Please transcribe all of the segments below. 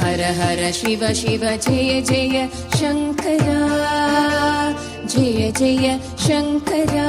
हर हर शिव शिव जय जय शङ्करा जय जय शङ्करा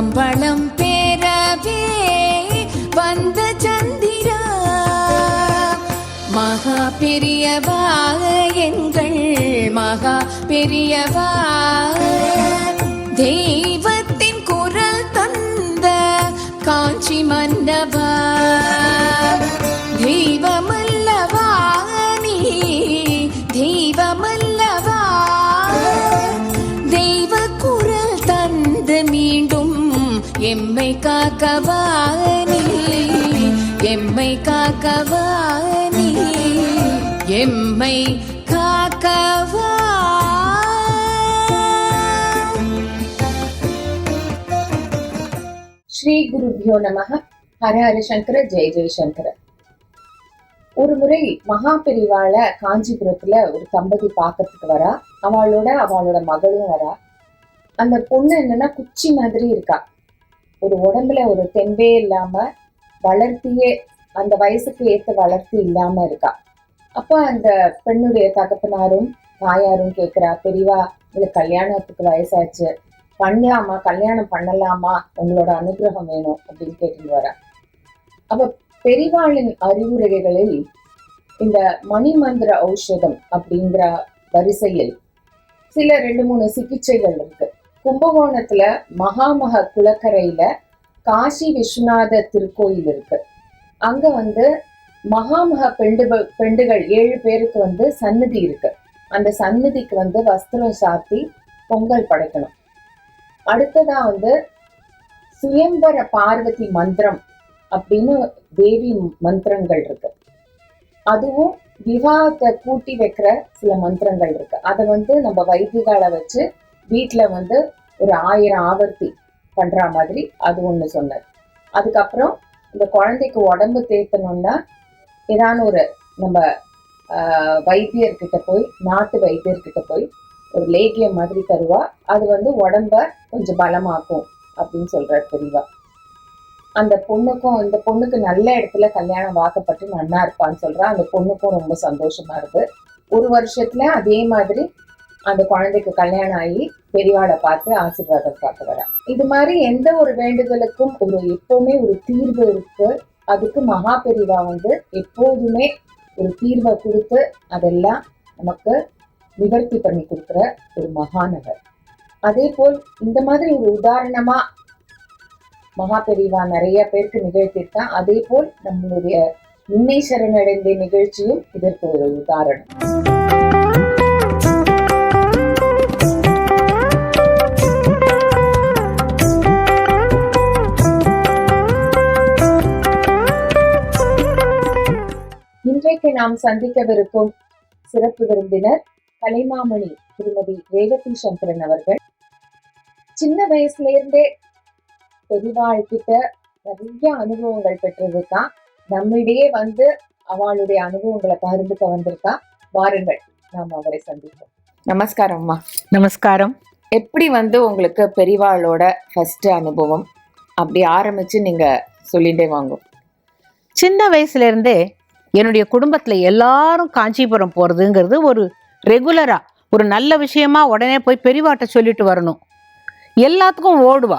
உலகம் பேரவே வந்த சந்திரா. மகா பெரியவா எங்கள் மகா பெரியவா. தெய்வத்தின் குரல் தந்த காஞ்சி மன்னவா காக்கவா நீ எம்மை காக்கவா நீ எம்மை காக்கவா ஸ்ரீ குருபியோ நமக. ஹர ஹர சங்கர ஜெய ஜெயசங்கர ஒரு முறை மகா பெரிவாள காஞ்சிபுரத்துல ஒரு தம்பதி பார்க்கறதுக்கு வரா. அவளோட அவளோட மகளும் வரா. அந்த பொண்ணு என்னன்னா குச்சி மாதிரி இருக்கா. ஒரு உடம்புல ஒரு தெம்பே இல்லாம வளர்த்தியே அந்த வயசுக்கு ஏத்த வளர்த்தி இல்லாம இருக்கா? அப்போ அந்த பெண்ணுடைய தகப்பனாரும் தாயாரும் கேட்கிறா பெரியவா இவளுக்கு கல்யாணத்துக்கு வயசாச்சு. பண்ணலாமா கல்யாணம் பண்ணலாமா? உங்களோட அனுகிரகம் வேணும் அப்படின்னு கேட்டுட்டு வரா. அப்ப பெரிவாளின் அறிவுரைகளில் இந்த மணிமந்திர ஔஷதம் அப்படிங்கிற வரிசையில் சில ரெண்டு மூணு சிகிச்சைகள் இருக்கு. கும்பகோணத்துல மகாமக குளக்கரையில காசி விஸ்வநாத திருக்கோயில் இருக்கு. அங்க வந்து மகாமக பெண்டு பெண்டுகள் ஏழு பேருக்கு வந்து சந்நிதி இருக்கு. அந்த சந்நிதிக்கு வந்து வஸ்திரம் சாத்தி பொங்கல் படைக்கணும். அடுத்ததா வந்து சுயம்பர பார்வதி மந்திரம் அப்படின்னு தேவி மந்திரங்கள் இருக்கு. அதுவும் விவாகத்தை கூட்டி வைக்கிற சில மந்திரங்கள் இருக்கு. அதை வந்து நம்ம வைத்திகால வச்சு வீட்டில் வந்து ஒரு ஆயிரம் ஆவர்த்தி பண்ணுற மாதிரி அது ஒண்ணு சொன்னார். அதுக்கப்புறம் இந்த குழந்தைக்கு உடம்பு தேத்தணும்னா ஏதான ஒரு நம்ம ஆஹ், வைத்தியர்கிட்ட போய் நாட்டு வைத்தியர்கிட்ட போய் ஒரு லேகியம் மாதிரி தருவா அது வந்து உடம்ப கொஞ்சம் பலமாக்கும் அப்படின்னு சொல்கிறார் பெரியவா. அந்த பொண்ணுக்கும் இந்த பொண்ணுக்கு நல்ல இடத்துல கல்யாணம் வாக்கப்பட்டு நன்னா இருப்பான்னு சொல்கிறா அந்த பொண்ணுக்கும் ரொம்ப சந்தோஷமா இருக்கு. ஒரு வருஷத்துல அதே மாதிரி அந்த குழந்தைக்கு கல்யாணம் ஆகி பெரியவாளை பார்த்து ஆசீர்வாதம் பார்க்க வரா. இது மாதிரி எந்த ஒரு வேண்டுதலுக்கும் ஒரு எப்பவுமே ஒரு தீர்வு இருக்கு. அதுக்கு மகா பெரியவா வந்து எப்போதுமே ஒரு தீர்வை கொடுத்து அதெல்லாம் நமக்கு நிவர்த்தி பண்ணி கொடுக்குற ஒரு மகாநகர் அதே போல் இந்த மாதிரி ஒரு உதாரணமா மகா பெரியவா நிறைய பேருக்கு நிகழ்த்தியிருக்கா. அதே போல் நம்மளுடைய உண்மை சரணடைந்த நிகழ்ச்சியும் இதற்கு ஒரு உதாரணம். இன்றைக்கு நாம் சந்திக்கவிருக்கும் சிறப்பு விருந்தினர் கலைமாமணி திருமதி ரேவதி சங்கரன் அவர்கள். சின்ன வயசுல இருந்தே பெரியவாள் கிட்ட நிறைய அனுபவங்கள் பெற்றிருக்கா? நம்மிடையே வந்து அவளுடைய அனுபவங்களை பகிர்ந்துக்க வந்திருக்கா? வாருங்கள் நாம் அவரை சந்திப்போம். நமஸ்காரம் அம்மா. நமஸ்காரம். எப்படி வந்து உங்களுக்கு பெரியவாளோட ஃபர்ஸ்ட் அனுபவம்? அப்படி ஆரம்பிச்சு நீங்க சொல்லிட்டே வாங்க. சின்ன வயசுல இருந்தே என்னுடைய குடும்பத்துல எல்லாரும் காஞ்சிபுரம் போறதுங்கிறது ஒரு ரெகுலரா ஒரு நல்ல விஷயமா உடனே போய் பெரியவாட்ட சொல்லிட்டு வரணும். எல்லாத்துக்கும் ஓடுவா.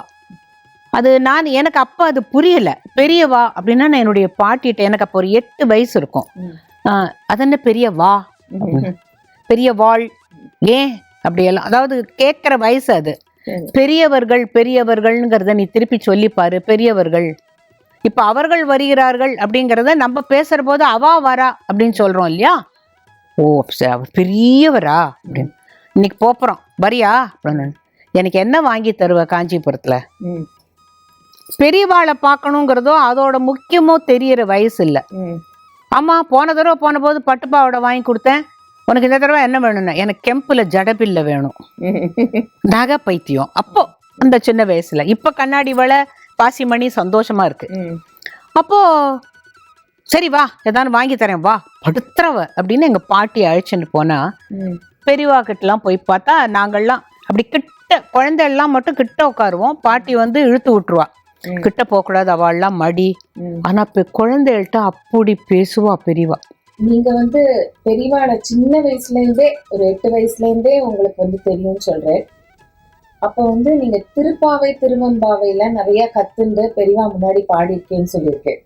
அது நான் எனக்கு அப்போ அது புரியல. பெரியவா அப்படின்னா நான் என்னுடைய பாட்டிகிட்ட எனக்கு அப்போ ஒரு எட்டு வயசு இருக்கும். அது என்ன பெரியவா? பெரிய வாழ் ஏன்? அப்படியெல்லாம். அதாவது கேட்குற வயசு அது. பெரியவர்கள் பெரியவர்கள்ங்கிறத நீ திருப்பி சொல்லிப்பாரு பெரியவர்கள். இப்ப அவர்கள் வருகிறார்கள் அப்படிங்கிறத நம்ம பேசுற போது அவா வரா அப்படின்னு சொல்றோம் இல்லையா? ஓ பெரியவரா அப்படின்னு. இன்னைக்கு போப்புறோம். வரியா? அப்படின்னு. எனக்கு என்ன வாங்கி தருவ காஞ்சிபுரத்துல? பெரியவாளை பார்க்கணுங்கிறதோ அதோட முக்கியமோ தெரியற வயசு இல்லை. ம், ஆமா போன தடவை போன போது பட்டுப்பாவோட வாங்கி கொடுத்தேன். உனக்கு இந்த தடவை என்ன வேணும்னா? எனக்கு கெம்புல ஜடபில்ல வேணும். நகை பைத்தியம். அப்போ அந்த சின்ன வயசுல. இப்ப கண்ணாடி வளை பாசிமணி சந்தோஷமா இருக்கு. ம், அப்போ சரி வா ஏதாவது வாங்கி தரேன் வா படுத்துறவ அப்படின்னு எங்க பாட்டி அழைச்சிட்டு போனா ம். பெரியவா கிட்டலாம் போய் பார்த்தா நாங்கள்லாம் அப்படி கிட்ட குழந்தை எல்லாம் மட்டும் கிட்ட உட்காருவோம். பாட்டி வந்து இழுத்து விட்டுருவா. கிட்ட போகக்கூடாது அவள்லாம் மடி. ஆனா இப்ப குழந்தைகள்கிட்ட அப்படி பேசுவா பெரியவா. நீங்க வந்து பெரியவாளை சின்ன வயசுல இருந்தே ஒரு எட்டு வயசுல இருந்தே உங்களுக்கு வந்து தெரியும்னு சொல்றேன். அப்ப வந்து நீங்க திருப்பாவை திருவம்பாவையில நிறைய கத்துண்டு பெரியவா முன்னாடி பாடியிருக்கேன்னு சொல்லியிருக்கேன்.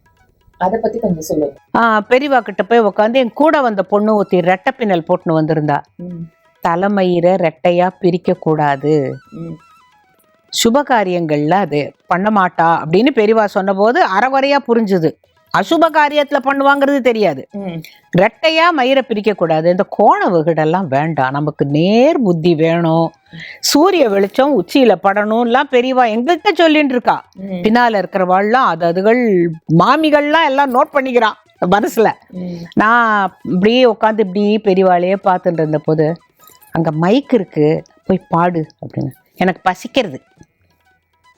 அத பத்தி கொஞ்சம் சொல்லுங்க. ஆஹ் பெரியவா கிட்ட போய் உட்காந்து என் கூட வந்த பொண்ணு ஒருத்தி ரெட்டை பின்னல் போட்டுன்னு வந்திருந்தா. தலைமயிரை ரெட்டையா பிரிக்க கூடாது. சுப காரியங்கள்ல அது பண்ண மாட்டா அப்படின்னு பெரியவா சொன்னபோது அறகுறையா புரிஞ்சுது. அசுப காரியத்துல பண்ணுவாங்கிறது தெரியாது. ரெட்டையா மயிரை பிரிக்க கூடாது இந்த கோண வகுடெல்லாம் வேண்டாம். நமக்கு நேர் புத்தி வேணும். சூரிய வெளிச்சம் உச்சியில படணும்லாம் பெரியவா எங்கள்கிட்ட சொல்லிட்டு இருக்கா பின்னால இருக்கிறவாள்லாம் அது அதுகள் மாமிகள்லாம் எல்லாம் நோட் பண்ணிக்கிறான் மனசுல. நான் இப்படியே உட்காந்து இப்படி பெரியவாளையே பார்த்துட்டு இருந்த போது அங்க மைக் இருக்கு. போய் பாடு அப்படின்னு. எனக்கு பசிக்கிறது.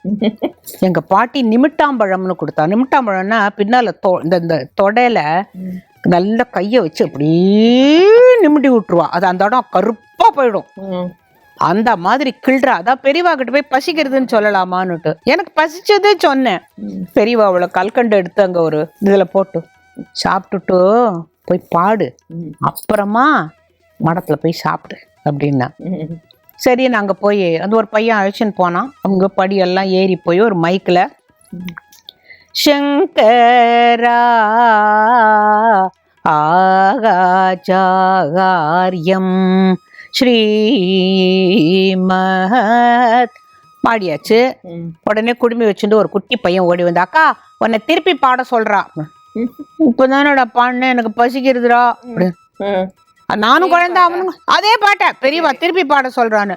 எங்க பாட்டி நிமிட்டாம்பழம்னு கொடுத்தா நிமிட்டாம்பழம்னா பின்னால தொ இந்த இந்த தொடையில. நல்ல கையை வச்சு அப்படியே நிமிட்டி விட்டுருவா. அது அந்த இடம் கருப்பா போயிடும். அந்த மாதிரி கிள்றா. அதான் பெரியவா கிட்ட போய் பசிக்கிறதுன்னு சொல்லலாமான்னுட்டு. எனக்கு பசிச்சதே சொன்னேன். பெரியவா அவளை கல்கண்டு எடுத்து அங்க ஒரு இதுல போட்டு சாப்பிட்டுட்டு போய் பாடு. அப்புறமா மடத்துல போய் சாப்பிடு அப்படின்னா. சரி நாங்க போய் அந்த ஒரு பையன் அழைச்சின்னு போனான் அவங்க படியெல்லாம் ஏறி போய் ஒரு மைக்ல ம். சங்கரா ஆகாச்சாரியம் ஸ்ரீமத் பாடியாச்சு. உடனே குடுமி வச்சுட்டு ஒரு குட்டி பையன் ஓடி வந்து அக்கா உன்னை திருப்பி பாட சொல்றா. இப்பதானடா பாடினேன் எனக்கு பசிக்கிறதுடா. நானும் குழந்தை அவனும் அதே பாட்ட. பெரியவா திருப்பி பாட சொல்றான்னு.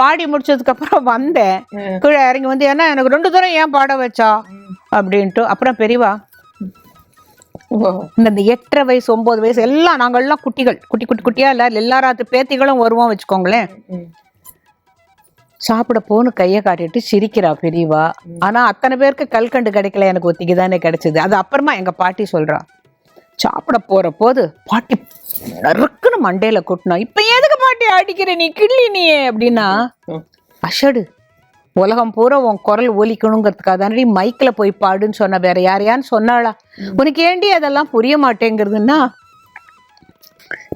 பாடி முடிச்சதுக்கு அப்புறம் வந்தேன் கீழே இறங்கி வந்து ஏன்னா எனக்கு ரெண்டு தூரம் ஏன் பாட வச்சா. அப்படின்ட்டு. அப்புறம் பெரியவா ஓ, இந்த எட்டரை வயசு ஒன்பது வயசு எல்லாம் நாங்கள்லாம் குட்டிகள். குட்டி குட்டி குட்டியா இல்ல. எல்லாராத்து பேத்திகளும் வருவோம் வச்சுக்கோங்களேன். சாப்பிட போன்னு கையை காட்டிட்டு சிரிக்கிறா பெரியவா. ஆனா அத்தனை பேருக்கு கல்கண்டு கிடைக்கல எனக்கு ஒத்திக்கு தானே கிடைச்சது. அது அப்புறமா எங்க பாட்டி சொல்றா. சாப்பிட போற போது பாட்டி நறுக்குன்னு மண்டையில கொட்டினா இப்ப எதுக்கு பாட்டி அடிக்கிற? நீ கிள்ளி நீயே அப்படின்னா அஷடு உலகம் பூரா உன் குரல் ஒலிக்கணுங்கிறதுக்காக தானே மைக்கில் போய் பாடுன்னு சொன்ன வேற யாரையான்னு சொன்னாளா? உனக்கு ஏண்டி அதெல்லாம் புரிய மாட்டேங்கிறதுன்னா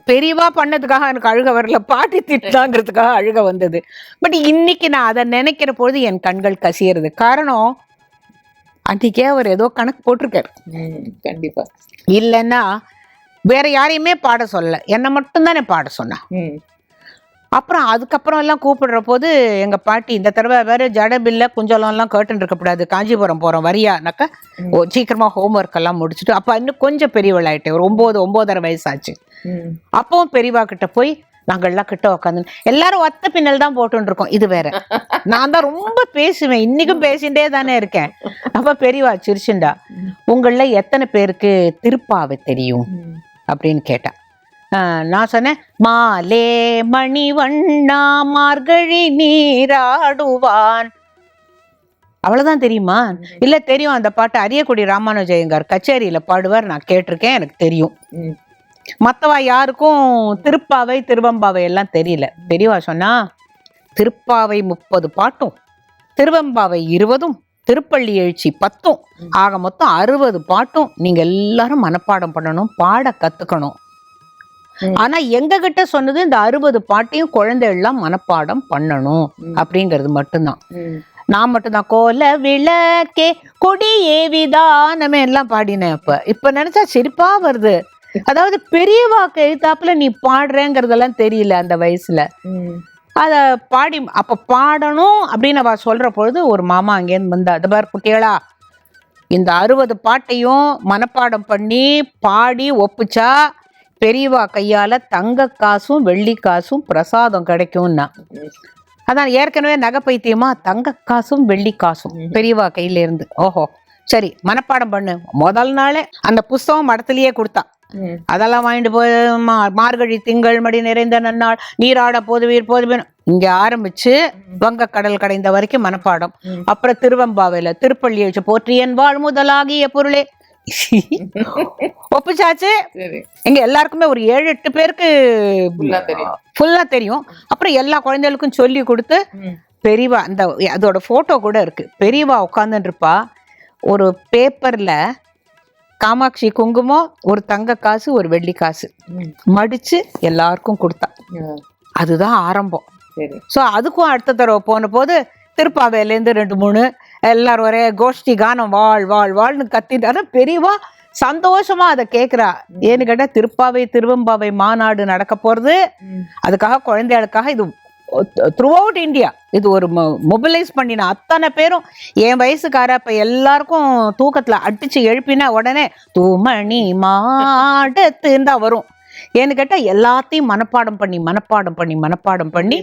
பெரியவா பண்ணதுக்காக எனக்கு அழுக வரல பாட்டி திட்டாங்கிறதுக்காக அழுக வந்தது. பட் இன்னைக்கு நான் அதை நினைக்கிற பொழுது என் கண்கள் கசியறது. காரணம் அன்றைக்கே அவர் ஏதோ கணக்கு போட்டிருக்காரு. ம், கண்டிப்பா. இல்லைன்னா வேற யாரையுமே பாட சொல்லல. என்னை மட்டும்தானே பாட சொன்னா. ம், அப்புறம் அதுக்கப்புறம் எல்லாம் கூப்பிடுற போது எங்க பாட்டி இந்த தடவை வேற ஜடபில்ல குஞ்சலம் எல்லாம் கேட்டுன்னு இருக்கக்கூடாது. காஞ்சிபுரம் போறோம் வரியானாக்கா ம். ஓ சீக்கிரமா ஹோம்ஒர்க் எல்லாம் முடிச்சுட்டு அப்ப இன்னும் கொஞ்சம் பெரியவளாயிட்டேன் ஒரு ஒன்பது ஒன்பதரை வயசாச்சு ம், அப்பவும் பெரியவா கிட்ட போய் நாங்கள்லாம் கிட்ட உட்காந்து எல்லாரும் ஒத்த பின்னல் தான் போட்டுன்னு இருக்கோம் இது வேற. நான் தான் ரொம்ப பேசுவேன். இன்னைக்கும் பேசிட்டே தானே இருக்கேன். அப்ப பெரியவா சிரிச்சுண்டா உங்கள எத்தனை பேருக்கு திருப்பாவை தெரியும்? அப்படின்னு கேட்டா. ஆஹ் நான் சொன்னேன் மாலே மணிவண்ணா மார்கழி நீராடுவான். அவ்வளவுதான் தெரியுமா? இல்ல தெரியும் அந்த பாட்டு அரியக்குடி ராமானுஜயங்கார் கச்சேரியில பாடுவார் நான் கேட்டிருக்கேன் எனக்கு தெரியும். ம். மத்தவா யாருக்கும் திருப்பாவை திருவம்பாவை எல்லாம் தெரியல பெரியவா சொன்னா திருப்பாவை முப்பது பாட்டும் திருவம்பாவை இருபதும் திருப்பள்ளி எழுச்சி பத்தும் ஆக மொத்தம் அறுபது பாட்டும் நீங்க எல்லாரும் மனப்பாடம் பண்ணணும் பாட கத்துக்கணும். ஆனா எங்க கிட்ட சொன்னது இந்த அறுபது பாட்டையும் குழந்தை எல்லாம் மனப்பாடம் பண்ணணும். அப்படிங்கிறது மட்டும்தான். நான் மட்டும்தான் கோல விளக்கே கொடியே விதானமே எல்லாம் பாடினேன் இப்ப இப்ப நினைச்சா சிரிப்பா வருது அதாவது பெரியவாக்கு எழுத்தாப்புல நீ பாடுறேங்கிறதெல்லாம் தெரியல அந்த வயசுல. அத பாடி அப்ப பாடணும் அப்படின்னு அவ சொல்ற பொழுது ஒரு மாமா அங்கேருந்து வந்தா அது பார் குட்டிகளா இந்த அறுபது பாட்டையும் மனப்பாடம் பண்ணி பாடி ஒப்புச்சா பெரியவா கையால தங்க காசும் வெள்ளி காசும் பிரசாதம் கிடைக்கும்னா. அதான் ஏற்கனவே நகை பைத்தியமா தங்க காசும் வெள்ளி காசும் பெரியவா கையில இருந்து ஓஹோ. சரி மனப்பாடம் பண்ணு. முதல் நாளே அந்த புஸ்தகம் மடத்திலேயே கொடுத்தா. அதெல்லாம் வாங்கிட்டு போய் மா- மார்கழி திங்கள் மடி நிறைந்த நன்னாள் நீராட போதுவீர் போதுவீர். இங்க ஆரம்பிச்சு வங்கக்கடல் கடைந்த வரைக்கும் மனப்பாடம். அப்புறம் திருவம்பாவையில திருப்பள்ளி வச்சு போற்றியன் வாழ் முதலாகிய பொருளே. ஒப்புச்சாச்சு? எங்க எல்லாருக்குமே ஒரு ஏழு எட்டு பேருக்கு. ஃபுல்லா தெரியும். அப்புறம் எல்லா குழந்தைகளுக்கும் சொல்லி கொடுத்து. பெரியவா அந்த அதோட போட்டோ கூட இருக்கு. பெரியவா உட்காந்துட்டு இருப்பா. ஒரு பேப்பர்ல காமாட்சி குங்குமம் ஒரு தங்க காசு ஒரு வெள்ளி காசு. மடிச்சு எல்லாருக்கும் கொடுத்தா. அதுதான் ஆரம்பம். ஸோ அதுக்கும் அடுத்த தடவை போன போது திருப்பாவையிலேருந்து ரெண்டு மூணு எல்லாரும் ஒரே கோஷ்டி கானம் வாழ் வாழ் வாழ்னு கத்திட்டு பெரியவா சந்தோஷமா அதை கேட்குறா ஏன்னு கேட்டால் திருப்பாவை திருவம்பாவை மாநாடு நடக்க போகிறது. அதுக்காக குழந்தைகளுக்காக இது த்ரூ அவுட் இந்தியா இது ஒரு மொபிலைஸ் பண்ணின அத்தனை பேரும் என் வயசுக்கார இப்போ எல்லாருக்கும் தூக்கத்தில் அடித்து எழுப்பினா உடனே தூமணி மாடத்துன்னு தான் வரும். ஏன்னு கேட்டால் எல்லாத்தையும் மனப்பாடம் பண்ணி மனப்பாடம் பண்ணி மனப்பாடம் பண்ணி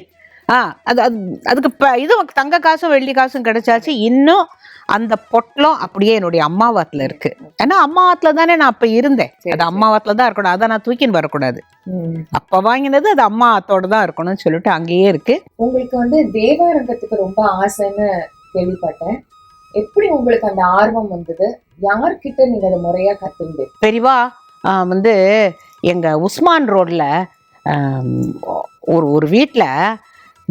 ஆ அது அது அதுக்கு இப்போ இதுவும் தங்க காசும் வெள்ளி காசும் கிடைச்சாச்சு. இன்னும் அந்த பொட்டலம் அப்படியே என்னுடைய அம்மாவாத்துல இருக்கு. ஏன்னா அம்மாவாத்துல தானே நான் அப்ப இருந்தேன். அது அம்மாவாத்துல தான் இருக்கணும். அதை நான் தூக்கின்னு வரக்கூடாது. அப்ப வாங்கினது அது அம்மா ஆத்தோட தான் இருக்கணும்னு சொல்லிட்டு அங்கேயே இருக்கு. உங்களுக்கு வந்து தேவாரங்கத்துக்கு ரொம்ப ஆசைன்னு கேள்விப்பட்டேன். எப்படி உங்களுக்கு அந்த ஆர்வம் வந்தது? யார்கிட்ட நீங்க அதை முறையா கத்துண்டு பெரியவா வந்து எங்க உஸ்மான் ரோட்ல ஒரு ஒரு வீட்டில்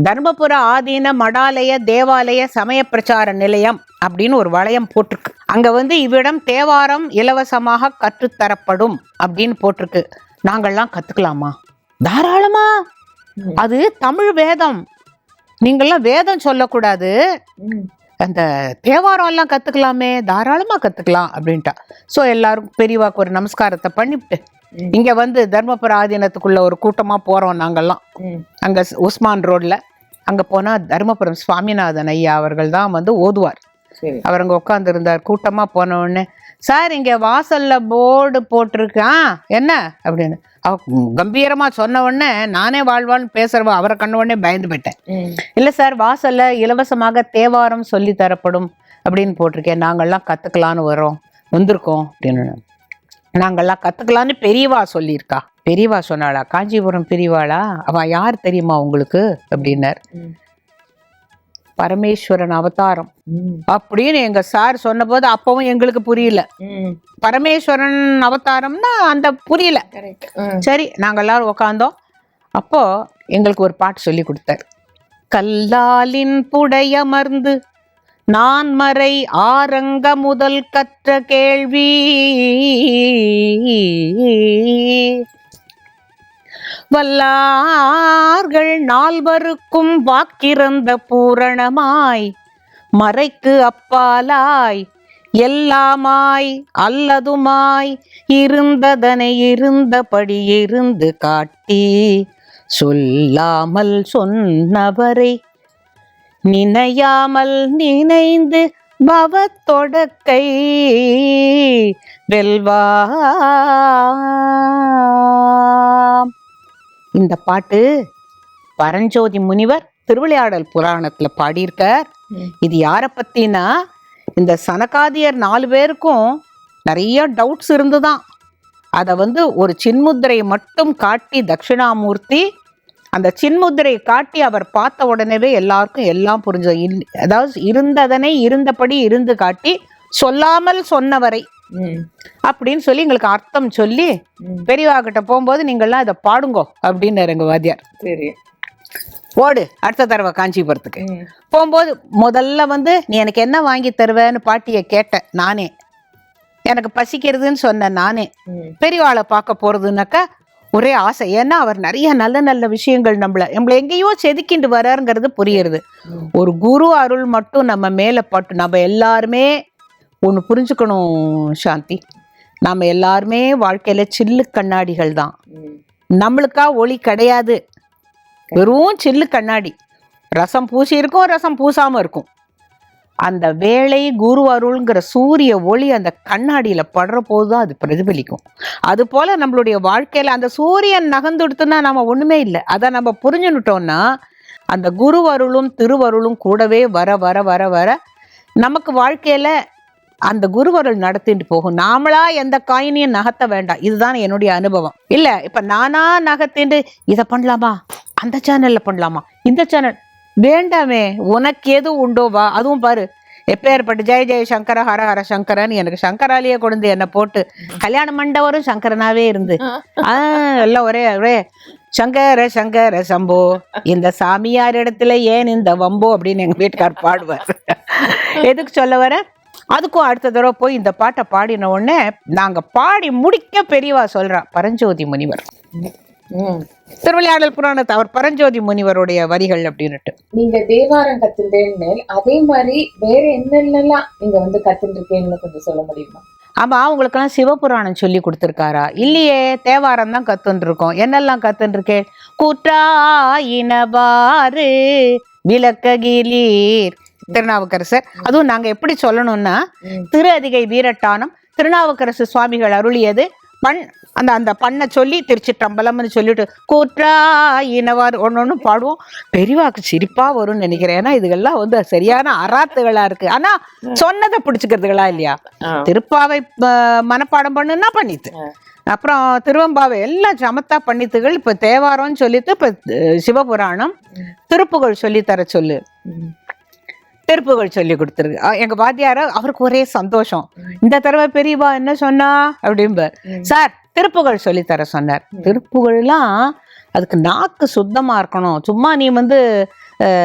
தர்மபுர ஆதீன மடாலய தேவாலய சமய பிரச்சார நிலையம் அப்படின்னு ஒரு வளையம் போட்டிருக்கு. அங்க வந்து இவ்விடம் தேவாரம் இலவசமாக கற்றுத்தரப்படும் அப்படின்னு போட்டிருக்கு. நாங்கள்லாம் கத்துக்கலாமா? தாராளமா. அது தமிழ் வேதம். நீங்கள்லாம் வேதம் சொல்லக்கூடாது. அந்த தேவாரம் எல்லாம் கத்துக்கலாமே. தாராளமா கத்துக்கலாம் அப்படின்ட்டா. ஸோ எல்லாரும் பெரியவாக்கு ஒரு நமஸ்காரத்தை பண்ணிவிட்டு இங்க வந்து தர்மபுர ஆதீனத்துக்குள்ள ஒரு கூட்டமா போறோம் நாங்கெல்லாம். அங்க உஸ்மான் ரோட்ல. அங்க போனா தர்மபுரம் சுவாமிநாதன் ஐயா அவர்கள் தான் வந்து ஓதுவார். அவர் அங்க உட்கார்ந்து இருந்தார் கூட்டமா போன உடனே சார் இங்க வாசல்ல போர்டு போட்டிருக்கான் என்ன? அப்படின்னு. அவ கம்பீரமா சொன்ன உடனே நானே வாழ்வான்னு பேசுறவ அவரை கண்ட உடனே பயந்து போயிட்டேன். இல்லை சார் வாசல்ல இலவசமாக தேவாரம் சொல்லி தரப்படும். அப்படின்னு போட்டிருக்கேன். நாங்கள்லாம் கற்றுக்கலான்னு வரோம் வந்திருக்கோம் அப்படின்னு. நாங்கள்லாம் கற்றுக்கலான்னு பெரியவா சொல்லியிருக்கா. பெரியவா சொன்னாளா காஞ்சிபுரம் பெரியவாளா? அவ யார் தெரியுமா உங்களுக்கு? அப்படின்னார். பரமேஸ்வரன் அவதாரம். அப்படின்னு எங்க சார் சொன்னபோது அப்பவும் எங்களுக்கு புரியல. பரமேஸ்வரன் அவதாரம்னா அந்த புரியல. சரி நாங்கள் எல்லாரும் உக்காந்தோம். அப்போ எங்களுக்கு ஒரு பாட்டு சொல்லி கொடுத்தார். கல்லாலின் புடையமர்ந்து நான் மறை ஆரங்க முதல் கற்ற கேள்வி. வல்லார்கள் நால்வருக்கும் வாக்கிறந்த பூரணமாய் மறைக்கு அப்பாலாய் எல்லாமாய் அல்லதுமாய் இருந்ததனை இருந்தபடி இருந்து காட்டி சொல்லாமல் சொன்னவரை நினையாமல் நினைந்து பவத்தொடக்கை வெல்வாம் இந்த பாட்டு பரஞ்சோதி முனிவர் திருவிளையாடல் புராணத்துல பாடியிருக்கார். இது யாரை பத்தினா இந்த சனகாதியர் நாலு பேருக்கும் நிறைய டவுட்ஸ் இருந்துதான். அதை வந்து ஒரு சின்முத்திரை மட்டும் காட்டி தட்சிணாமூர்த்தி அந்த சின்முத்திரையை காட்டி அவர் பார்த்த உடனேவே எல்லாருக்கும் எல்லாம் புரிஞ்சது அதாவது இருந்ததனை இருந்தபடி இருந்து காட்டி சொல்லாமல் சொன்னவரை. அப்படின்னு சொல்லி எங்களுக்கு அர்த்தம் சொல்லி. பெரியவா கிட்ட போகும்போது நீங்கள்லாம் இதை பாடுங்கோ அப்படின்னாரு எங்க வாத்தியார் சரி ஓடு அடுத்த தடவை காஞ்சிபுரத்துக்கு. போகும்போது முதல்ல வந்து நீ எனக்கு என்ன வாங்கி தருவேன்னு பாட்டியை கேட்டேன் நானே எனக்கு பசிக்கிறதுன்னு சொன்னேன் நானே. பெரியவாளை பார்க்க போறதுனாக்கா ஒரே ஆசை. ஏன்னா அவர் நிறைய நல்ல நல்ல விஷயங்கள் நம்மள நம்மள எங்கேயோ செதுக்கிண்டு வராருங்கிறது புரியுறது. ஒரு குரு அருள் மட்டும் நம்ம மேல பட்டு நம்ம எல்லாருமே ஒன்று புரிஞ்சுக்கணும் சாந்தி. நாம எல்லாருமே வாழ்க்கையில சில்லு கண்ணாடிகள் தான். நம்மளுக்கா ஒளி கிடையாது. வெறும் சில்லு கண்ணாடி. ரசம் பூசி இருக்கும் ரசம் பூசாம இருக்கும். அந்த வேலை குரு அருள்ங்கிற சூரிய ஒளி அந்த கண்ணாடியில் படுற போது தான் அது பிரதிபலிக்கும். அது போல் நம்மளுடைய வாழ்க்கையில் அந்த சூரியன் நகர்ந்துடுத்துன்னா நம்ம ஒன்றுமே இல்லை. அதை நம்ம புரிஞ்சுனுட்டோம்னா அந்த குரு அருளும் திருவருளும் கூடவே வர வர வர வர நமக்கு வாழ்க்கையில் அந்த குருவருள் நடத்திட்டு போகும். நாமளா எந்த காயினையும் நகர்த்த வேண்டாம். இதுதான் என்னுடைய அனுபவம். இல்லை இப்போ நானா நகர்த்திண்டு இதை பண்ணலாமா? அந்த சேனலில் பண்ணலாமா? இந்த சேனல் வேண்டாமே உனக்கு எது உண்டோ வா. அதுவும் பாரு எப்பேற்பட்ட ஜெய ஜெய சங்கர ஹர ஹர சங்கரன் எனக்கு சங்கராலேயே கொண்டு என்னை போட்டு கல்யாண மண்டபரும் சங்கரனாவே இருந்து. ஆ எல்லாம் ஒரே ஒரே சங்கர சங்கர சம்போ இந்த சாமியார் இடத்துல ஏன் இந்த வம்போ அப்படின்னு எங்க வீட்டுக்கார் பாடுவார். எதுக்கு சொல்ல வர? அதுக்கும் அடுத்த தடவை போய் இந்த பாட்டை பாடின உடனே நாங்க பாடி முடிக்க பெரியவா சொல்றா பரஞ்சோதி முனிவர். திருவிளையாடல் புராணத்தை அவர் பரஞ்சோதி முனிவருடைய வரிகள் அப்படின்னுட்டு. நீங்க தேவாரம் கத்துட்டேன்னு அதே மாதிரி வேற என்னென்னலாம் நீங்க வந்து கத்துட்டு இருக்கீங்கன்னு கொஞ்சம் சொல்ல முடியுமா? ஆமா உங்களுக்கெல்லாம் சிவபுராணம் சொல்லி கொடுத்துருக்காரா? இல்லையே தேவாரம் தான் கத்துன்னு இருக்கோம் என்னெல்லாம் கத்துன்னு இருக்கேன் கூற்றாயினவாறு விளக்ககிலீர். திருநாவுக்கரசர். அதுவும் நாங்க எப்படி சொல்லணும்னா. திரு அதிகை வீரட்டானம் திருநாவுக்கரசு சுவாமிகள் அருளியது பண் அந்த அந்த பண்ணை சொல்லி திருச்சிற்றம்பலம்னு சொல்லிட்டு கூற்றா இனவார் ஒன்று ஒன்று பாடுவோம். பெரியவாக்கு சிரிப்பா வரும்னு நினைக்கிறேன். ஏன்னா இதுகெல்லாம் வந்து சரியான அராத்துகளா இருக்கு. ஆனா சொன்னதை பிடிச்சுக்கிறதுகளா இல்லையா? திருப்பாவை மனப்பாடம் பண்ணுன்னா பண்ணித்து. அப்புறம் திருவம்பாவை எல்லாம் சமத்தா பண்ணித்துகள் இப்ப தேவாரம்னு சொல்லிட்டு இப்ப சிவபுராணம் திருப்புகழ் சொல்லி. தர சொல்லு ம். திருப்புகழ் சொல்லி கொடுத்துருக்கு எங்க வாத்தியார அவருக்கு ஒரே சந்தோஷம் இந்த தடவை பெரியவா என்ன சொன்னா அப்படிம்பார். சார் திருப்புகழ் சொல்லி தர சொன்னார் ம். திருப்புகழ்லாம் அதுக்கு நாக்கு சுத்தமா இருக்கணும் சும்மா நீ வந்து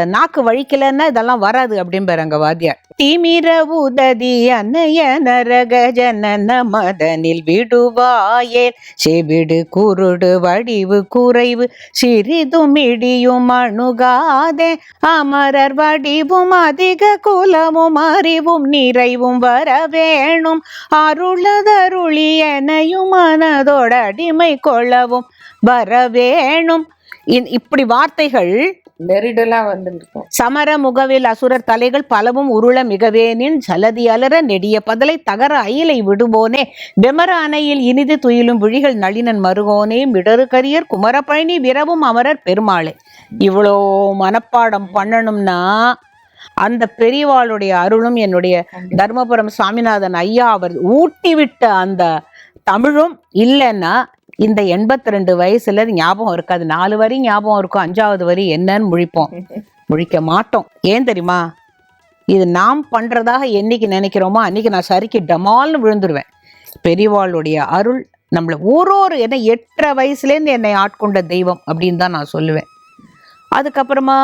நாக்கு வழிக்கலன்னா இதெல்லாம் வராது அப்படிம்பாருங்க வாத்தியார். திமிர உததி அன்னைய நரக ஜனன மதனில் விடுவாயே. செவிடு குருடு வடிவு குறைவு சிறிதும் இடியும் அணுகாதே. அமரர் வடிவும் அதிக குலமும் அறிவும் நிறைவும் வர வேணும். அருளதருளி எனையும் மனதோட அடிமை கொள்ளவும் வர வேணும். இப்படி வார்த்தைகள் நெருடலா வந்து இருக்கும் சமர முகவில் அசுரர் தலைகள் பலவும் உருள மிகவேனின் ஜலதி அலற நெடிய பதலை தகர அயிலை விடுவோனே வெமர அணையில் இனிது துயிலும் விழிகள் நளினன் மருகோனே. மிடரு கரியர் குமரப்பழனி விரவும் அமரர் பெருமாளே. இவ்வளோ மனப்பாடம் பண்ணணும்னா அந்த பெரியவாளுடைய அருளும் என்னுடைய தர்மபுரம் சுவாமிநாதன் ஐயா அவர் ஊட்டிவிட்ட அந்த தமிழும் இல்லைன்னா இந்த எண்பத்தி ரெண்டு வயசுல ஞாபகம் இருக்காது நாலு வரி ஞாபகம் இருக்கும். அஞ்சாவது வரி என்னன்னு முழிப்போம். முழிக்க மாட்டோம். ஏன் தெரியுமா? இது நாம் பண்றதாக என்னைக்கு நினைக்கிறோமோ அன்னைக்கு நான் சரிக்கு டமால்னு விழுந்துருவேன். பெரியவாளுடைய அருள் நம்மள ஒரு ஒரு என்ன எட்டரை வயசுலேருந்து என்னை ஆட்கொண்ட தெய்வம் அப்படின்னு தான் நான் சொல்லுவேன். அதுக்கப்புறமா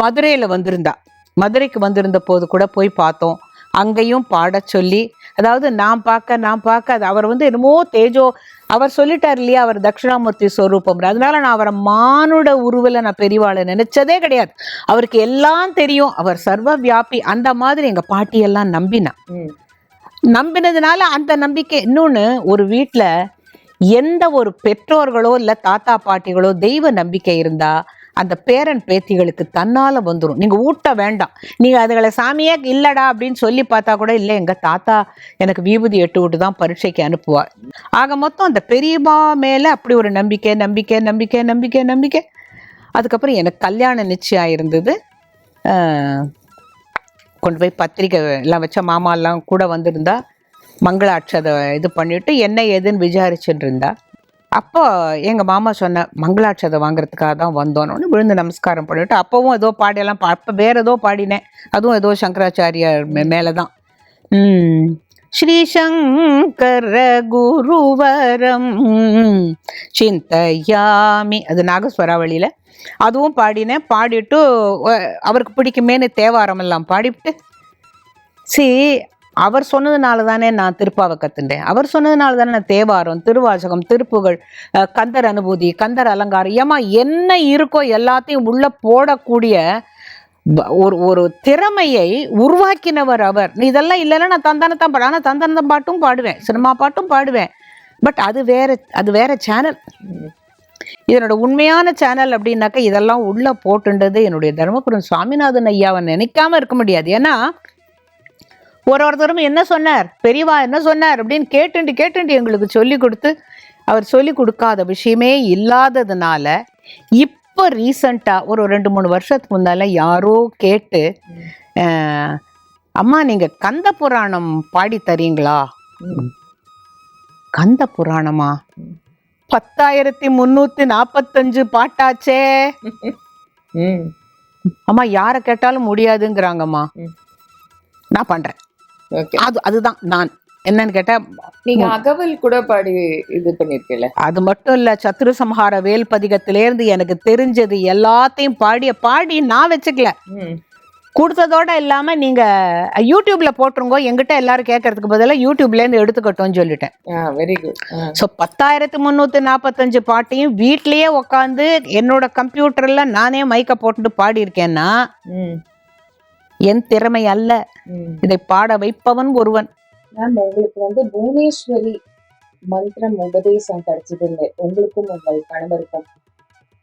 மதுரையில் வந்திருந்தா. மதுரைக்கு வந்திருந்த போது கூட போய் பார்த்தோம். அங்கேயும் பாடச் சொல்லி அதாவது நான் பார்க்க நான் பார்க்க அது அவர் வந்து என்னமோ தேஜோ அவர் சொல்லிட்டார் இல்லையா அவர் தட்சிணாமூர்த்தி ஸ்வரூபம் அதனால நான் அவரை மானுட உருவில் நான் பெரியவாளை நினைச்சதே கிடையாது. அவருக்கு எல்லாம் தெரியும். அவர் சர்வ வியாபி அந்த மாதிரி எங்க பாட்டியெல்லாம் நம்பினா ம். நம்பினதுனால அந்த நம்பிக்கை. இன்னொன்று ஒரு வீட்டில் எந்த ஒரு பெற்றோர்களோ இல்லை தாத்தா பாட்டிகளோ தெய்வ நம்பிக்கை இருந்தா அந்த பேரன் பேத்திகளுக்கு தன்னால் வந்துடும் நீங்கள் ஊட்ட வேண்டாம். நீங்கள் அதுகளை சாமியே இல்லைடா அப்படின்னு சொல்லி பார்த்தா கூட இல்லை. எங்கள் தாத்தா எனக்கு விபூதி எட்டு விட்டு தான் பரீட்சைக்கு அனுப்புவார். ஆக மொத்தம் அந்த பெரியம்மா மேலே அப்படி ஒரு நம்பிக்கை நம்பிக்கை நம்பிக்கை நம்பிக்கை நம்பிக்கை. அதுக்கப்புறம் எனக்கு கல்யாணம் நிச்சயம் இருந்தது. கொண்டு போய் பத்திரிக்கை எல்லாம் வச்ச மாமா எல்லாம் கூட வந்திருந்தா மங்களாட்சதை இது பண்ணிவிட்டு என்ன ஏதுன்னு விசாரிச்சுட்டு இருந்தா. அப்போ எங்கள் மாமா சொன்ன மங்களாட்சதை வாங்குறதுக்காக தான் வந்தோன்னு விழுந்து நமஸ்காரம் பண்ணிவிட்டு அப்போவும் ஏதோ பாடியெல்லாம் பா அப்போ வேறு ஏதோ பாடினேன். அதுவும் ஏதோ சங்கராச்சாரியார் மே மேலே தான் ஸ்ரீ சங்கர குருவரம். சிந்தையாமி அது நாகஸ்வராவளியில் அதுவும் பாடினேன். பாடிட்டு அவருக்கு பிடிக்குமேன்னு தேவாரம் எல்லாம் பாடிவிட்டு சி அவர் சொன்னதுனால தானே நான் திருப்பாவை கத்துண்டேன் அவர் சொன்னதுனால தானே நான் தேவாரம் திருவாசகம் திருப்புகழ் கந்தர் அனுபூதி கந்தர் அலங்காரம் ஏமா என்ன இருக்கோ எல்லாத்தையும் உள்ள போடக்கூடிய ஒரு ஒரு திறமையை உருவாக்கினவர் அவர். இதெல்லாம் இல்லைன்னா நான் தந்தானத்தான் பாடு. ஆனால் தந்தானத்தம் பாட்டும் பாடுவேன் சினிமா பாட்டும் பாடுவேன். பட் அது வேற அது வேற சேனல் இதனோட உண்மையான சேனல் அப்படின்னாக்கா இதெல்லாம் உள்ள போட்டுன்றது என்னுடைய தர்மபுரம் சுவாமிநாதன் ஐயாவை நினைக்காம இருக்க முடியாது. ஏன்னா ஒரு ஒருத்தரும் என்ன சொன்னார் பெரியவா என்ன சொன்னார் அப்படின்னு கேட்டுண்டு கேட்டுண்டு எங்களுக்கு சொல்லி கொடுத்து அவர் சொல்லி கொடுக்காத விஷயமே இல்லாததுனால இப்போ ரீசண்டாக ஒரு ரெண்டு மூணு வருஷத்துக்கு முன்னால யாரோ கேட்டு அம்மா நீங்கள் கந்த புராணம் பாடி தரீங்களா. கந்த புராணமா. பத்தாயிரத்தி முன்னூத்தி நாப்பத்தஞ்சு பாட்டாச்சே. அம்மா யாரை கேட்டாலும் முடியாதுங்கிறாங்கம்மா. நான் பண்றேன் ஓகே அது அதுதான். நான் என்னன்னு கேட்டா நீங்க அகவல் கூட பாடி இது பண்ணிருக்கல அது மட்டும் இல்ல சத்ரு சம்ஹார வேல் பதிகத்திலேருந்து எனக்கு தெரிஞ்சது எல்லாத்தையும் பாடிய பாடி நான் வச்சுக்கல. கொடுத்ததோட இல்லாம நீங்க யூடியூப்ல போட்டுருங்கோ எங்கிட்ட எல்லாரும் கேட்கறதுக்கு பதிலாக யூடியூப்ல இருந்து எடுத்துக்கட்டும்னு சொல்லிட்டேன். வெரி குட் ஸோ பத்தாயிரத்து முந்நூற்றி நாற்பத்தஞ்சு பாட்டையும் வீட்லயே உட்காந்து என்னோட கம்ப்யூட்டர்ல நானே மைக்க போட்டுட்டு பாடியிருக்கேன்னா என் திறமை அல்ல. இதை பாட வைப்பவன் ஒருவன். மேம் உங்களுக்கு வந்து புவனேஸ்வரி மந்திரம் உபதேசம் கிடைச்சதுன்னு உங்களுக்கும் உங்கள் கணவருக்கும்.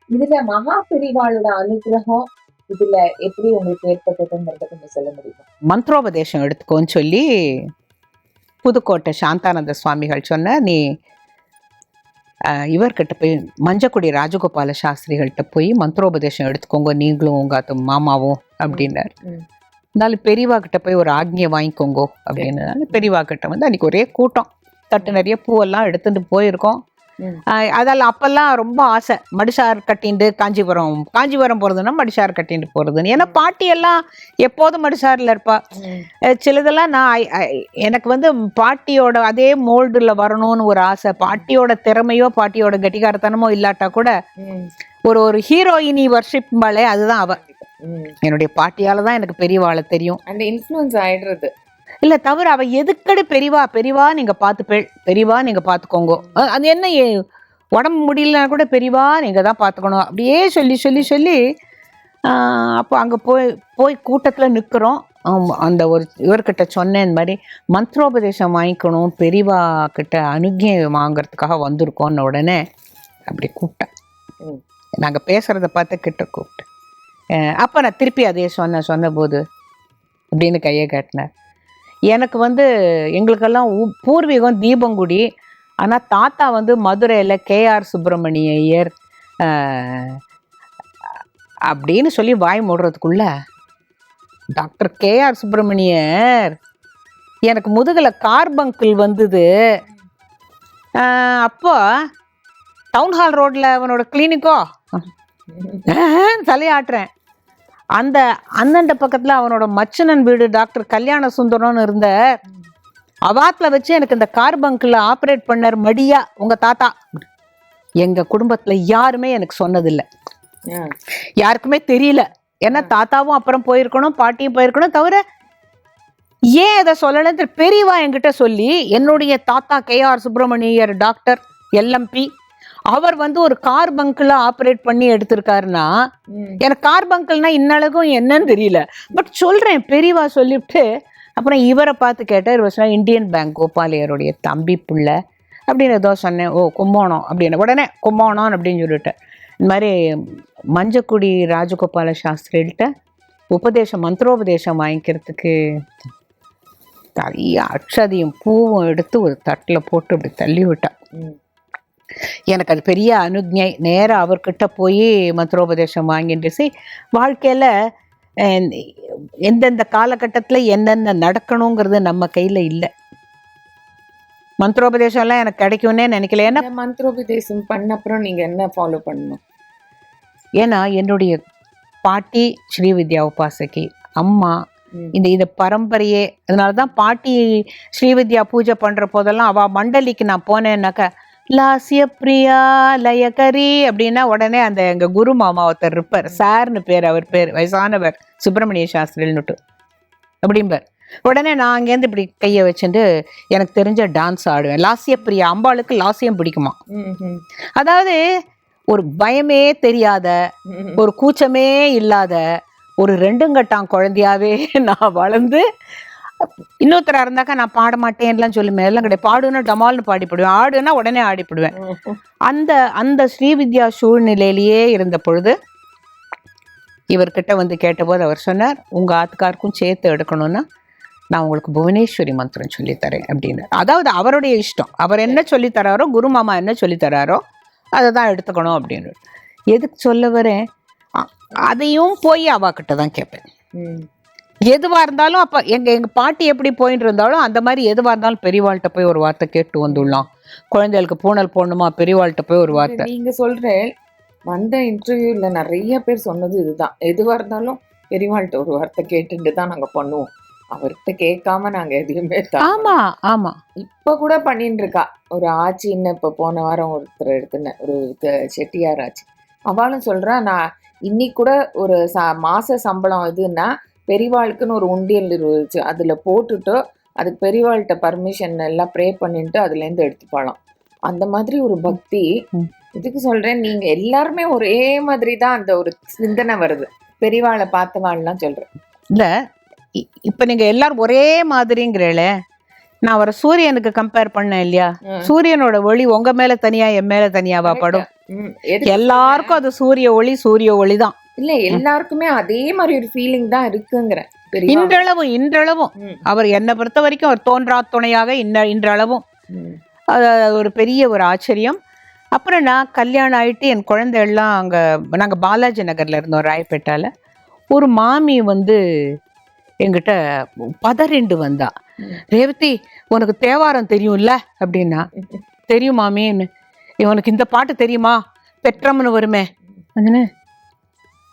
இதுல மகா பிரிவாளோட அனுகிரகம் இதுல எப்படி உங்களுக்கு ஏற்பட்டதுங்கிறத கொஞ்சம் சொல்ல முடியுமா? மந்திரோபதேசம் எடுத்துக்கோன்னு சொல்லி புதுக்கோட்டை சாந்தானந்த சுவாமிகள் சொன்ன நீ இவர்கிட்ட போய் மஞ்சக்குடி ராஜகோபால சாஸ்திரிகள்கிட்ட போய் மந்திரோபதேசம் எடுத்துக்கோங்க. நீங்களும் உங்க அத்த மாமாவும் அப்படின்னாரு. இருந்தாலும் பெரியவா கிட்ட போய் ஒரு ஆக்ஞை வாங்கிக்கோங்கோ அப்படின்னால பெரியவா கிட்ட வந்து அன்னைக்கு ஒரே கூட்டம். தட்டு நிறைய பூவெல்லாம் எடுத்துட்டு போயிருக்கோம். அதெல்லாம் அப்பெல்லாம் ரொம்ப ஆசை. மடிசார் கட்டிண்டு காஞ்சிபுரம் காஞ்சிபுரம் போகிறதுன்னா மடிசார் கட்டிண்டு போகிறதுன்னு ஏன்னா பாட்டி எல்லாம் எப்போதும் மடிசாரில் இருப்பா. சிலதெல்லாம் நான் எனக்கு வந்து பாட்டியோட அதே மோல்டில் வரணும்னு ஒரு ஆசை. பாட்டியோட திறமையோ பாட்டியோட கெட்டிக்காரத்தனமோ இல்லாட்டா கூட ஒரு ஒரு ஹீரோயினி வர்ஷிப் பாளே அதுதான் அவ. என்னுடைய பாட்டியால தான் எனக்கு பெரியவாளை தெரியும். அந்த இன்ஃப்ளூயன்ஸ் ஆயிடுறது. இல்ல தவிர அவ எதுக்கடி பெரியவா? பெரியவா நீங்க பார்த்து பெரியவா நீங்க பார்த்துக்கோங்க. அஹ் அது என்ன ஏ- உடம்பு முடியலனா கூட பெரியவா நீங்க தான் பார்த்துக்கணும். அப்படியே சொல்லி சொல்லி சொல்லி அப்போ அங்க போய் போய் கூட்டத்துல நிக்கிறோம். ஆமா, அந்த ஒரு இவர்கிட்ட சொன்னேன் இந்த மாதிரி மந்திரோபதேசம் வாங்கிக்கணும் பெரியவா கிட்ட அனுகியை வாங்குறதுக்காக வந்திருக்கோன்ன உடனே அப்படி கூப்பிட்டேன். ம். நாங்க பேசுறத பார்த்து கிட்ட கூப்பிட்டேன். அப்போ நான் திருப்பி அதே சொன்னேன் சொன்னபோது அப்படின்னு கையை காட்டினேன் எனக்கு வந்து எங்களுக்கெல்லாம் பூர்வீகம் தீபங்குடி. ஆனால் தாத்தா வந்து மதுரையில் கேஆர் சுப்பிரமணிய ஐயர் அப்படின்னு சொல்லி வாய் மூடுறதுக்குள்ள டாக்டர் கேஆர் சுப்பிரமணியர் எனக்கு முதுகில் கார்பங்கிள் வந்தது. அப்போ டவுன் ஹால் ரோட்டில் அவனோட கிளினிக்கோ தலையாட்டுறேன். அந்த அந்தண்ட பக்கத்துல அவனோட மச்சனன் வீடு டாக்டர் கல்யாண சுந்தரம்னு இருந்த அவாத்துல வச்சு எனக்கு இந்த கார்பங்கில் ஆப்ரேட் பண்ணார் மடியா உங்க தாத்தா. எங்க குடும்பத்துல யாருமே எனக்கு சொன்னதில்ல. யாருக்குமே தெரியல. ஏன்னா தாத்தாவும் அப்புறம் போயிருக்கணும் பாட்டியும் போயிருக்கணும் தவிர ஏன் இதை சொல்லலன்னு தெரியல. பெரியவா என்கிட்ட சொல்லி என்னுடைய தாத்தா K R Subramaniar doctor LMP அவர் வந்து ஒரு கார் பங்க்ல ஆப்ரேட் பண்ணி எடுத்திருக்காருன்னா எனக்கு கார் பங்கல்னா இன்னழகும் என்னன்னு தெரியல. பட் சொல்றேன் பெரியவா சொல்லிவிட்டு அப்புறம் இவரை பார்த்து கேட்டார் இவர் சொன்னா இந்தியன் பேங்க் கோபாலியருடைய தம்பி பிள்ளை அப்படின்னு ஏதோ சொன்னேன். ஓ கும்போணம் அப்படின்னு. உடனே கும்போணம் அப்படின்னு சொல்லிட்டேன் இந்த மாதிரி மஞ்சக்குடி ராஜகோபால சாஸ்திரிகிட்ட உபதேசம் மந்திரோபதேசம் வாங்கிக்கிறதுக்கு நிறைய அக்ஷதியும் பூவும் எடுத்து ஒரு தட்டில் போட்டு இப்படி தள்ளி விட்டா எனக்கு அது பெரிய அனுஜை நேராக அவர்கிட்ட போய் மந்திரோபதேசம் வாங்கிட்டு சி வாழ்க்கையில் எந்தெந்த காலகட்டத்தில் என்னென்ன நடக்கணுங்கிறது நம்ம கையில் இல்லை. மந்திரோபதேசம்லாம் எனக்கு கிடைக்கும்னே நினைக்கல. ஏன்னா மந்திரோபதேசம் பண்ண அப்புறம் நீங்க என்ன ஃபாலோ பண்ணணும்? ஏன்னா என்னுடைய பாட்டி ஸ்ரீவித்யா உபாசகி அம்மா. இந்த இந்த பரம்பரையே. அதனால தான் பாட்டி ஸ்ரீவித்யா பூஜை பண்ணுற போதெல்லாம் அவள் மண்டலிக்கு நான் போனேன்னாக்கா லாசிய பிரியா லயகரி அப்படின்னா உடனே அந்த எங்கள் குரு மாமா ஒருத்தர் இருப்பார். சார்னு பேர் அவர் பேர் வயசானவர் சுப்பிரமணிய சாஸ்திரின்னுட்டு அப்படிம்பார். உடனே நான் அங்கேருந்து இப்படி கையை வச்சுட்டு எனக்கு தெரிஞ்ச டான்ஸ் ஆடுவேன். லாசிய பிரியா அம்பாளுக்கு லாசியம் பிடிக்குமா? அதாவது ஒரு பயமே தெரியாத ஒரு கூச்சமே இல்லாத ஒரு ரெண்டுங்கட்டான் குழந்தையாவே நான் வளர்ந்து இன்னொருத்தரா இருந்தாக்கா நான் பாட மாட்டேன்லாம் சொல்லுமே எல்லாம் கிடையாது. பாடுன்னா டமால்னு பாடிப்படுவேன். ஆடுனா உடனே ஆடிப்படுவேன். அந்த அந்த ஸ்ரீவித்யா சூழ்நிலையிலேயே இருந்த பொழுது இவர்கிட்ட வந்து கேட்டபோது அவர் சொன்னார் உங்கள் ஆத்துக்காருக்கும் சேர்த்து எடுக்கணும்னா நான் உங்களுக்கு புவனேஸ்வரி மந்திரம் சொல்லித்தரேன் அப்படின்னு. அதாவது அவருடைய இஷ்டம். அவர் என்ன சொல்லித் தராரோ குரு மாமா என்ன சொல்லித் தராரோ அதை தான் எடுத்துக்கணும் அப்படின்னு. எதுக்கு சொல்ல வரேன்? அதையும் போய் அவாக்கிட்ட தான் கேட்பேன். ம். எதுவா இருந்தாலும் அப்ப எங்க எங்க பாட்டி எப்படி போயிட்டு இருந்தாலும் அந்த மாதிரி எதுவா இருந்தாலும் பெரியவாள்கிட்ட போய் ஒரு வார்த்தை கேட்டு வந்துடலாம். குழந்தைகளுக்கு பூனல் போடணுமா? பெரியவாள்கிட்ட போய் ஒரு வார்த்தை. நீங்க சொல்ற வந்த இன்டர்வியூல நிறைய பேர் சொன்னது இதுதான். எதுவா இருந்தாலும் பெரியவாள்கிட்ட ஒரு வார்த்தை கேட்டுட்டு தான் நாங்க பண்ணுவோம். அவர்கிட்ட கேட்காம நாங்க எதையுமே ஆமா ஆமா. இப்ப கூட பண்ணிட்டு இருக்கா. ஒரு ஆச்சின்னு இப்ப போன வாரம் ஒருத்தர் எடுத்துனேன் ஒரு செட்டியார் ஆச்சி. அவளும் சொல்றா நான் இன்னைக்கு கூட ஒரு ச மாச சம்பளம் இதுன்னா பெரியவாளுக்குன்னு ஒரு உண்டியல் இருந்துச்சு. அதுல போட்டுட்டு அதுக்கு பெரியவாள்கிட்ட பர்மிஷன் எல்லாம் ப்ரே பண்ணிட்டு அதுல இருந்து எடுத்துப்பாளாம். அந்த மாதிரி ஒரு பக்தி. இதுக்கு சொல்றேன் நீங்க எல்லாருமே ஒரே மாதிரி தான் அந்த ஒரு சிந்தனை வருது. பெரியவாளை பார்த்தவாள்லாம் சொல்றேன். இல்ல இப்ப நீங்க எல்லாரும் ஒரே மாதிரிங்கிறீங்களே நான் அவரை சூரியனுக்கு கம்பேர் பண்ணேன் இல்லையா. சூரியனோட ஒளி உங்க மேல தனியா என் மேல தனியாவா படும்? எல்லாருக்கும் அது சூரிய ஒளி சூரிய ஒளி தான் இல்ல எல்லாருக்குமே அதே மாதிரி ஒரு ஃபீலிங் தான் இருக்குங்கிறேன். இன்றளவும் இன்றளவும். அவர் என்னை பொறுத்த வரைக்கும் அவர் தோன்றா துணையாக இன்ன இன்றளவும். அது ஒரு பெரிய ஒரு ஆச்சரியம். அப்புறம் நான் கல்யாணம் ஆயிட்டு என் குழந்தை எல்லாம் அங்கே நாங்கள் பாலாஜி நகரில் இருந்தோம் ராயப்பேட்டால. ஒரு மாமி வந்து எங்கிட்ட பதறிண்டு வந்தா. ரேவதி உனக்கு தேவாரம் தெரியும்ல? அப்படின்னா தெரியும் மாமின்னு இவனுக்கு இந்த பாட்டு தெரியுமா? பெற்றம்னு வருமே. அதுன்னு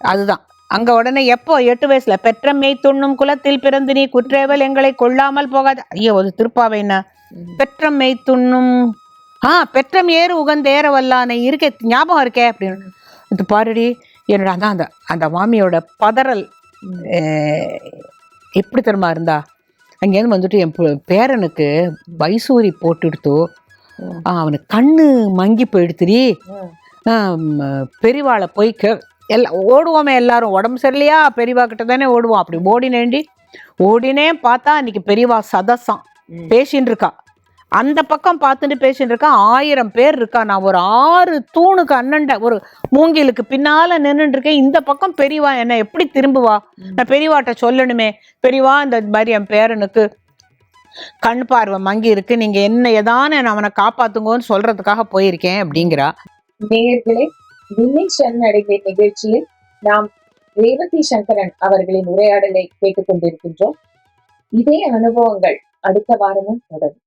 அதுதான். அங்க உடனே எப்போ? எட்டு வயசுல. பெற்றம் மெய் துண்ணும் குலத்தில் பிறந்து நீ குற்றேவல் எங்களை கொள்ளாமல் போகாது ஐயோ அது திருப்பாவைன்னா ம். பெற்றம் மெய் துண்ணும் ஆ பெற்றம் ஏறு உகந்தேற வல்லானை இருக்கே ஞாபகம் இருக்கே? அப்படின்னு. இது பாருடி என்னோட அதான் அந்த அந்த மாமியோட பதறல் எப்படி தெரியுமா இருந்தா? அங்கேருந்து வந்துட்டு என் பேரனுக்கு வைசூரி போட்டுடுத்தோ. அவனுக்கு கண்ணு மங்கி போயிடுத்துடி. பெரியவாளை போய் கே எல்லாம் ஓடுவோமே எல்லாரும். உடம்பு சரியில்லையா? பெரியவா கிட்ட தானே ஓடுவோம். அப்படி ஓடினேண்டி ஓடினேன் பார்த்தா இன்னைக்கு பெரியவா சதசம். பேசின்னு இருக்கா அந்த பக்கம் பார்த்துட்டு பேசிட்டு இருக்கா ஆயிரம் பேர் இருக்கா. நான் ஒரு ஆறு தூணுக்கு அண்ணன்ட ஒரு மூங்கிலுக்கு பின்னால நின்னுட்டு இருக்கேன் இந்த பக்கம் பெரியவா என்ன எப்படி திரும்புவா. நான் பெரியவாட்ட சொல்லணுமே. பெரியவா இந்த மாதிரி என் பேரனுக்கு கண் பார்வை மங்கி இருக்கு. நீங்க என்ன ஏதான அவனை காப்பாத்துங்கன்னு சொல்றதுக்காக போயிருக்கேன் அப்படிங்கிறா. நேயர்களே வின்னிங் நிகழ்ச்சியில் நாம் ரேவதி சங்கரன் அவர்களின் உரையாடலை கேட்டுக்கொண்டிருக்கின்றோம். இதே அனுபவங்கள் அடுத்த வாரமும் தொடரும்.